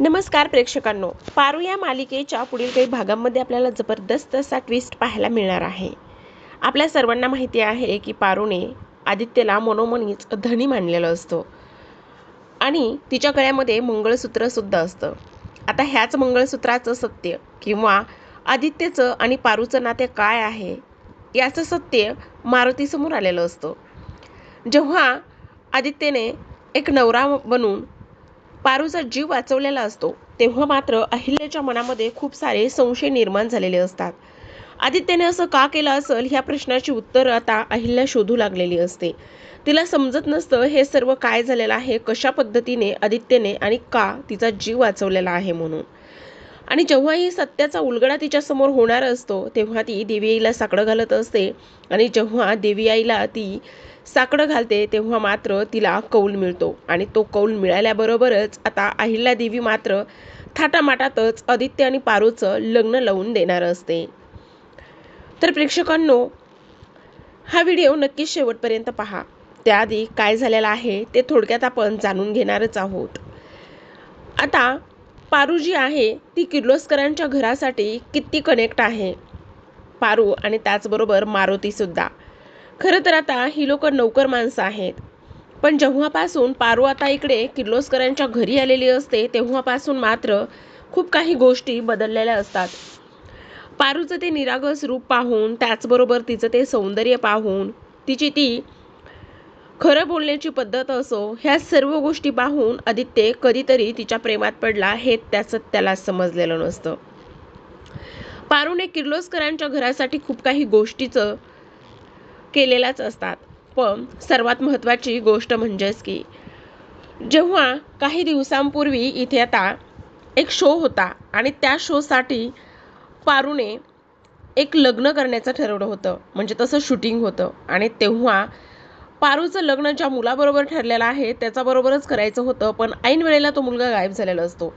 नमस्कार प्रेक्षकांनो. पारू या मालिकेच्या पुढील काही भागांमध्ये आपल्याला जबरदस्त असा ट्विस्ट पाहायला मिळणार आहे. आपल्या सर्वांना माहिती आहे की पारूने आदित्यला मनोमनीच धनी मानलेलं असतं. आणि तिच्या गळ्यामध्ये मंगळसूत्रसुद्धा असतं. आता ह्याच मंगळसूत्राचं सत्य किंवा आदित्यचं आणि पारूचं नाते काय आहे याचं सत्य मारुतीसमोर आलेलं असतं. जेव्हा आदित्यने एक नवरा बनून पारूचा जीव वाचवलेला असतो तेव्हा मात्र अहिल्याच्या मनामध्ये खूप सारे संशय निर्माण झालेले असतात. आदित्यने असं का केलं असेल ह्या प्रश्नाची उत्तर आता अहिल्या शोधू लागलेली असते. तिला समजत नसतं हे सर्व काय झालेलं आहे कशा पद्धतीने आदित्यने आणि का तिचा जीव वाचवलेला आहे म्हणून. आणि जेव्हाही सत्याचा उलगडा तिच्यासमोर होणार असतो तेव्हा ती देवी आईला साकडं घालत असते. आणि जेव्हा देवी आईला ती साकडं घालते तेव्हा मात्र तिला कौल मिळतो. आणि तो कौल मिळाल्याबरोबरच आता अहिल्या देवी मात्र थाटामाटातच आदित्य आणि पारूचं लग्न लावून देणार असते. तर प्रेक्षकांनो हा व्हिडिओ नक्कीच शेवटपर्यंत पहा. त्याआधी काय झालेलं आहे ते थोडक्यात आपण जाणून घेणारच आहोत. आता पारू जी आहे ती किर्लोस्करांच्या घरासाठी किती कनेक्ट आहे? पारू आणि त्याचबरोबर मारुतीसुद्धा. खरं तर आता ही लोक नौकर माणसं आहेत. पण जेव्हापासून पारू आता इकडे किर्लोस्करांच्या घरी आलेली असते तेव्हापासून मात्र खूप काही गोष्टी बदललेल्या असतात. पारूचं ते निरागस रूप पाहून त्याचबरोबर तिचं ते सौंदर्य पाहून तिची ती खरं बोलण्याची पद्धत असो ह्या सर्व गोष्टी पाहून आदित्य कधीतरी तिच्या प्रेमात पडला हे त्याचं त्याला समजलेलं नसतं. पारूने किर्लोस्करांच्या घरासाठी खूप काही गोष्टीचं केलेल्याच असतात. पण सर्वात महत्त्वाची गोष्ट म्हणजेच की जेव्हा काही दिवसांपूर्वी इथे आता एक शो होता आणि त्या शोसाठी पारूने एक लग्न करण्याचं ठरवलं होतं. म्हणजे तसं शूटिंग होतं. आणि तेव्हा पारूचं लग्न ज्या मुलाबरोबर ठरलेलं आहे त्याच्याबरोबरच करायचं होतं पण ऐन वेळेला तो मुलगा गायब झालेला असतो.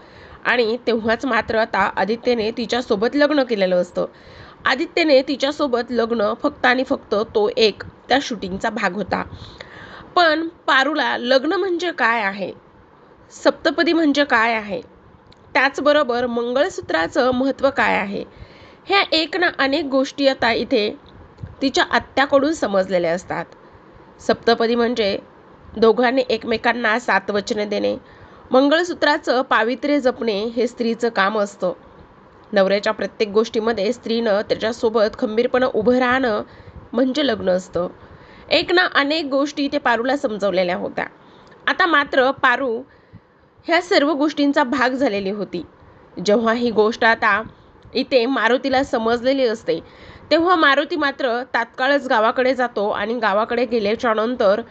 आणि तेव्हाच मात्र आता आदित्यने तिच्यासोबत लग्न केलेलं असतं. आदित्यने तिच्यासोबत लग्न फक्त आणि फक्त तो एक त्या शूटिंगचा भाग होता. पण पारूला लग्न म्हणजे काय आहे? सप्तपदी म्हणजे काय आहे? त्याचबरोबर मंगळसूत्राचं महत्त्व काय आहे? ह्या एक ना अनेक गोष्टी आता इथे तिच्या आत्याकडून समजलेल्या असतात. सप्तपदी म्हणजे दोघांनी एकमेकांना सात वचने देणे. मंगळसूत्राचं पावित्र्य जपणे हे स्त्रीचं काम असतं. नवऱ्याच्या प्रत्येक गोष्टीमध्ये स्त्रीनं त्याच्यासोबत खंबीरपणं उभं राहणं म्हणजे लग्न असतं. एक ना अनेक गोष्टी ते पारूला समजवलेल्या होत्या. आता मात्र पारू ह्या सर्व गोष्टींचा भाग झालेली होती. जेव्हा ही गोष्ट आता इथे मारुतीला समजलेली असते तेव्हा मारुती मात्र तात्काळच गावाकडे जातो आणि गावाकडे गेल्याच्यानंतर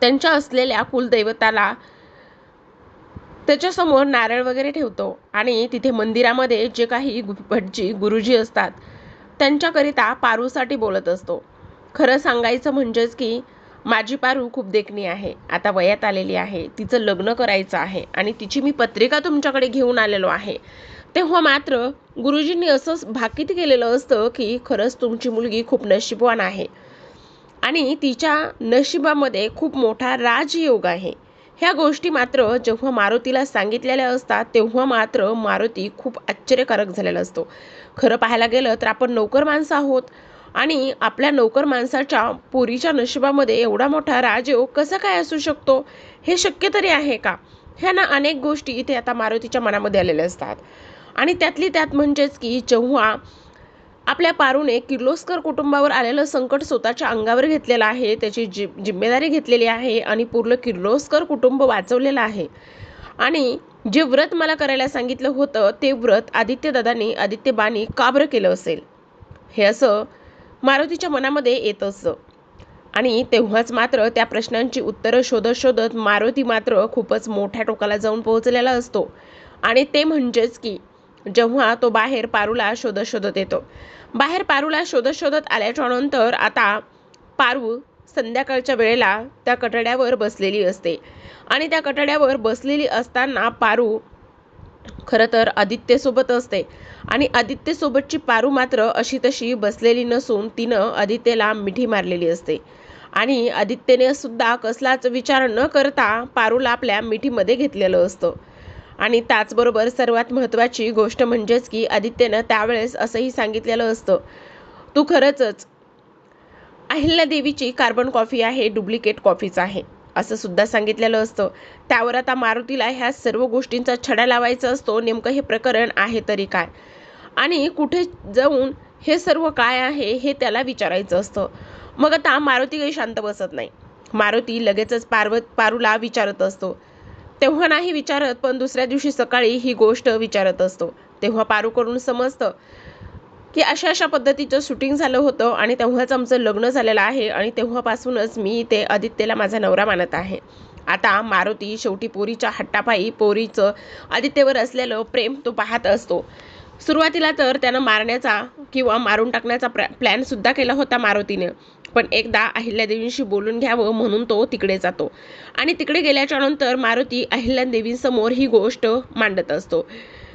त्यांच्या असलेल्या कुलदैवताला त्याच्यासमोर नारळ वगैरे ठेवतो आणि तिथे मंदिरामध्ये जे काही भटजी गुरुजी असतात त्यांच्याकरिता पारूसाठी बोलत असतो. खरं सांगायचं म्हणजेच की माझी पारू खूप देखणी आहे. आता वयात आलेली आहे. तिचं लग्न करायचं आहे आणि तिची मी पत्रिका तुमच्याकडे घेऊन आलेलो आहे. तेव्हा मात्र गुरुजींनी असं भाकीत केलेलं असतं की खरंच तुमची मुलगी खूप नशीबवान आहे. आणि तिच्या नशिबामध्ये खूप मोठा राजयोग आहे. ह्या गोष्टी मात्र जेव्हा मारुतीला सांगितलेल्या असतात तेव्हा मात्र मारुती खूप आश्चर्यकारक झालेला असतो. खरं पाहायला गेलं तर आपण नोकर माणसं आहोत आणि आपल्या नोकर माणसाच्या पोरीच्या नशिबामध्ये एवढा मोठा राजयोग कसा काय असू शकतो? हे शक्य तरी आहे का? ह्या ना अनेक गोष्टी इथे आता मारुतीच्या मनामध्ये आलेल्या असतात. आणि त्यातली त्यात म्हणजेच की जेव्हा आपल्या पारूने किर्लोस्कर कुटुंबावर आलेलं संकट स्वतःच्या अंगावर घेतलेलं आहे त्याची जि जिम्मेदारी घेतलेली आहे आणि पूर्ण किर्लोस्कर कुटुंब वाचवलेलं आहे. आणि जे व्रत मला करायला सांगितलं होतं ते व्रत आदित्यदादांनी आदित्यबानी का केलं असेल. हे असं मारुतीच्या मनामध्ये येत असतं आणि तेव्हाच मात्र त्या प्रश्नांची उत्तरं शोधत शोधत मारुती मात्र खूपच मोठ्या टोकाला जाऊन पोहोचलेला असतो. आणि ते म्हणजेच की जेव्हा तो बाहेर पारूला शोधत शोधत येतो. बाहेर पारूला शोधत शोधत आल्याच्यानंतर आता पारू संध्याकाळच्या वेळेला त्या कटड्यावर बसलेली असते. आणि त्या कटड्यावर बसलेली असताना पारू खरं तर आदित्यसोबत असते. आणि आदित्यसोबतची पारू मात्र अशी तशी बसलेली नसून तिनं आदित्यला मिठी मारलेली असते. आणि आदित्यने सुद्धा कसलाच विचार न करता पारूला आपल्या मिठीमध्ये घेतलेलं असतं. आणि त्याचबरोबर सर्वात महत्त्वाची गोष्ट म्हणजेच की आदित्यनं त्यावेळेस असंही सांगितलेलं असतं तू खरंचच अहिल्यादेवीची कार्बन कॉफी आहे डुप्लिकेट कॉफीच आहे असं सुद्धा सांगितलेलं असतं. त्यावर आता मारुतीला ह्या सर्व गोष्टींचा छडा लावायचा असतो नेमकं हे प्रकरण आहे तरी काय? आणि कुठे जाऊन हे सर्व काय आहे हे त्याला विचारायचं असतं. मग आता मारुती काही शांत बसत नाही. मारुती लगेचच पार्वत पारूला विचारत असतो तेव्हा नाही विचारत पण दुसऱ्या दिवशी सकाळी ही गोष्ट विचारत असतो. तेव्हा पारूकडून समजतं की अशा अशा पद्धतीचं शूटिंग झालं होतं आणि तेव्हाच आमचं लग्न झालेलं आहे आणि तेव्हापासूनच मी ते आदित्यला माझा नवरा मानत आहे. आता मारुती शेवटी पोरीच्या हट्टापायी पोरीचं आदित्यवर असलेलं प्रेम तो पाहत असतो. सुरुवातीला तर त्यानं मारण्याचा किंवा मारून टाकण्याचा प्र प्लॅनसुद्धा केला होता मारुतीने. पण एकदा अहिल्यादेवींशी बोलून घ्यावं म्हणून तो तिकडे जातो. आणि तिकडे गेल्याच्यानंतर मारुती अहिल्यादेवींसमोर ही गोष्ट मांडत असतो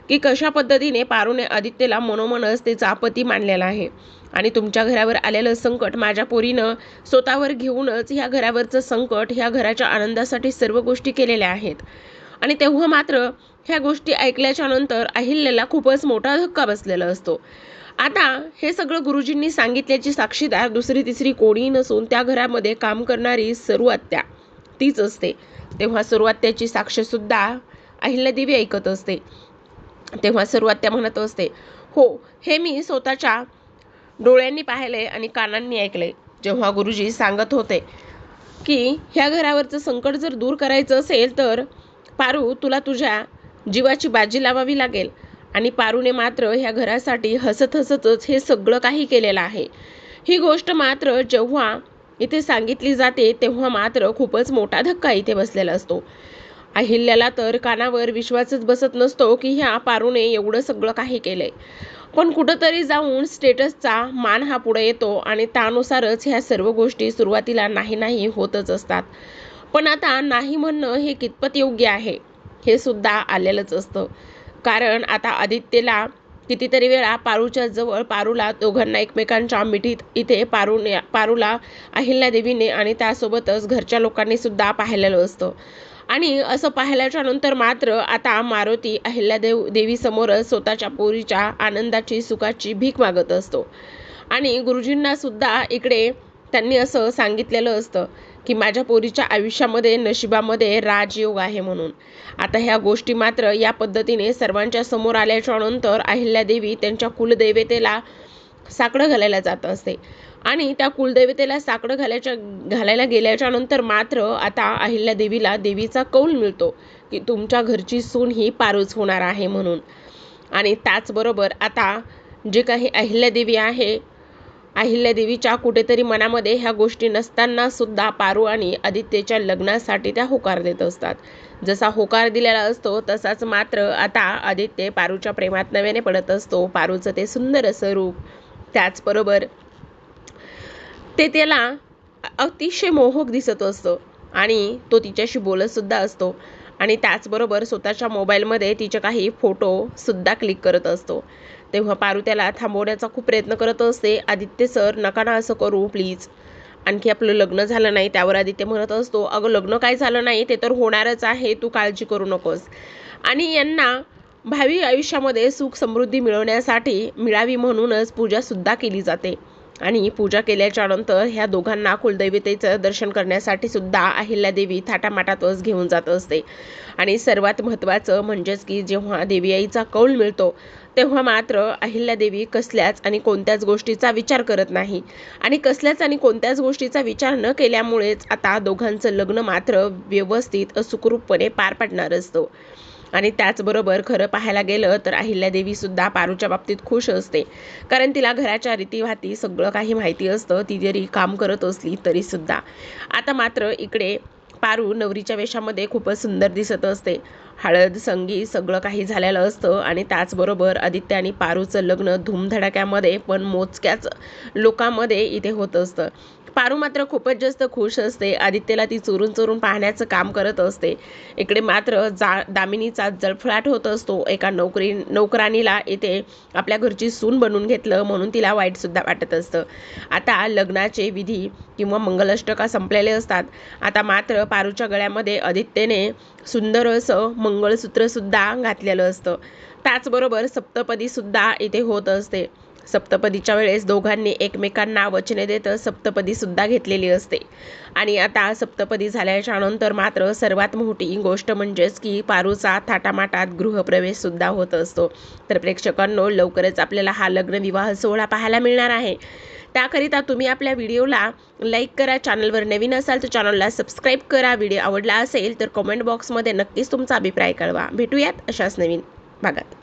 की कशा पद्धतीने पारूने आदित्यला मनोमनच त्याचा पती मानलेला आहे. आणि तुमच्या घरावर आलेलं संकट माझ्या पोरीनं स्वतःवर घेऊनच ह्या घरावरचं संकट ह्या घराच्या आनंदासाठी सर्व गोष्टी केलेल्या आहेत. आणि तेव्हा मात्र ह्या गोष्टी ऐकल्याच्या नंतर अहिल्याला खूपच मोठा धक्का बसलेला असतो. आता हे सगळं गुरुजींनी सांगितल्याची साक्षीदार दुसरी तिसरी कोणी नसून त्या घरामध्ये काम करणारी सुरुवात्या तीच असते. तेव्हा सर्वात्याची साक्षीसुद्धा अहिल्यादेवी ऐकत असते. तेव्हा सुरुवात्या म्हणत असते हो हे मी स्वतःच्या डोळ्यांनी पाहिले आणि कानांनी ऐकले. जेव्हा गुरुजी सांगत होते की ह्या घरावरचं संकट जर दूर करायचं असेल तर पारू तुला तुझ्या जीवाची बाजी लावावी लागेल. आणि पारूने मात्र ह्या घरासाठी हसत हसतच हे सगळं काही केलेलं आहे. ही गोष्ट मात्र जेव्हा इथे सांगितली जाते तेव्हा मात्र खूपच मोठा धक्का इथे बसलेला असतो. अहिल्याला तर कानावर विश्वासच बसत नसतो की ह्या पारूने एवढं सगळं काही केलंय. पण कुठंतरी जाऊन स्टेटसचा मान हा पुढे येतो आणि त्यानुसारच ह्या सर्व गोष्टी सुरुवातीला नाही नाही होतच असतात. पण आता नाही म्हणणं हे कितपत योग्य आहे? हे सुद्धा आलेलंच असतं. कारण आता आदित्यला कितीतरी वेळा पारूच्या जवळ पारूला दोघांना एकमेकांच्या मिठीत इथे पारूने पारूला अहिल्यादेवीने आणि त्यासोबतच घरच्या लोकांनी सुद्धा पाहिलेलं असतं. आणि असं पाहिल्याच्या नंतर मात्र आता मारुती अहिल्यादेव देवीसमोरच स्वतःच्या पोरीच्या आनंदाची सुखाची भीक मागत असतो. आणि गुरुजींना सुद्धा इकडे त्यांनी असं सांगितलेलं असतं की माझ्या पोरीच्या आयुष्यामध्ये नशिबामध्ये राजयोग आहे म्हणून. आता ह्या गोष्टी मात्र या पद्धतीने सर्वांच्या समोर आल्याच्यानंतर अहिल्यादेवी त्यांच्या कुलदेवतेला साकडं घालायला जात असते. आणि त्या कुलदेवतेला साकडं घालायच्या घालायला गेल्याच्यानंतर मात्र आता अहिल्यादेवीला देवीचा कौल मिळतो की तुमच्या घरची सून ही पारूच होणार आहे म्हणून. आणि त्याचबरोबर आता जे काही अहिल्यादेवी आहे अहिल्यादेवीच्या कुठेतरी मनामध्ये ह्या गोष्टी नसताना सुद्धा पारू आणि आदित्यच्या लग्नासाठी त्या होकार देत असतात. जसा होकार दिलेला असतो तसाच मात्र आता आदित्य पारूच्या प्रेमात नव्याने पडत असतो. पारूचं ते सुंदर असं रूप त्याचबरोबर ते त्याला अतिशय मोहक दिसत असतं आणि तो तिच्याशी बोलत सुद्धा असतो. आणि त्याचबरोबर स्वतःच्या मोबाईलमध्ये तिचे काही फोटोसुद्धा क्लिक करत असतो. तेव्हा पारू त्याला थांबवण्याचा खूप प्रयत्न करत असते. आदित्य सर नका ना असं करू प्लीज आणखी आपलं लग्न झालं नाही त्यावर आदित्य म्हणत असतो अगं लग्न काय झालं नाही ते तर होणारच आहे तू काळजी करू नकोस. आणि यांना भावी आयुष्यामध्ये सुख समृद्धी मिळवण्यासाठी मिळावी म्हणूनच पूजासुद्धा केली जाते. आणि पूजा केल्याच्यानंतर ह्या दोघांना कुलदैवतेचं दर्शन करण्यासाठी सुद्धा अहिल्यादेवी थाटामाटातच घेऊन जात असते. आणि सर्वात महत्त्वाचं म्हणजेच की जेव्हा देवी आईचा कौल मिळतो तेव्हा मात्र अहिल्यादेवी कसल्याच आणि कोणत्याच गोष्टीचा विचार करत नाही. आणि कसल्याच आणि कोणत्याच गोष्टीचा विचार न केल्यामुळेच आता दोघांचं लग्न मात्र व्यवस्थित सुखरूपपणे पार पडणार असतं. आणि त्याचबरोबर खरं पाहायला गेलं तर अहिल्यादेवी सुद्धा पारूच्या बाबतीत खुश असते. कारण तिला घराच्या रीतीभाती सगळं काही माहिती असतं. ती जरी काम करत असली तरी सुद्धा. आता मात्र इकडे पारू नवरीच्या वेशामध्ये खूपच सुंदर दिसत असते. हळद संगीत सगळं काही झालेलं असतं आणि त्याचबरोबर आदित्य आणि पारूचं लग्न धूमधडाक्यामध्ये पण मोजक्याच लोकांमध्ये इथे होत असतं. पारू मात्र खूपच जास्त खुश असते. आदित्यला ती चोरून चोरून पाहण्याचं काम करत असते. इकडे मात्र जा दामिनीचा जळफळाट होत असतो. एका नोकरी नोकरानीला इथे आपल्या घरची सून बनवून घेतलं म्हणून तिला वाईटसुद्धा वाटत असतं. आता लग्नाचे विधी किंवा मंगलाष्टका संपलेले असतात. आता मात्र पारूच्या गळ्यामध्ये आदित्यने सुंदर असं मंगळसूत्रसुद्धा घातलेलं असतं. त्याचबरोबर सप्तपदीसुद्धा इथे होत असते. सप्तपदीच्या वेळेस दोघांनी एकमेकांना वचने देत सप्तपदीसुद्धा घेतलेली असते. आणि आता सप्तपदी झाल्याच्यानंतर मात्र सर्वात मोठी गोष्ट म्हणजेच की पारूचा थाटामाटात गृहप्रवेशसुद्धा होत असतो. तर प्रेक्षकांनो लवकरच आपल्याला हा लग्न विवाह सोहळा पाहायला मिळणार आहे. त्याकरिता तुम्ही आपल्या व्हिडिओला लाईक करा चॅनलवर नवीन असाल तर चॅनलला सबस्क्राईब करा. व्हिडिओ आवडला असेल तर कमेंट बॉक्समध्ये नक्कीच तुमचा अभिप्राय कळवा. भेटूयात अशाच नवीन भागात.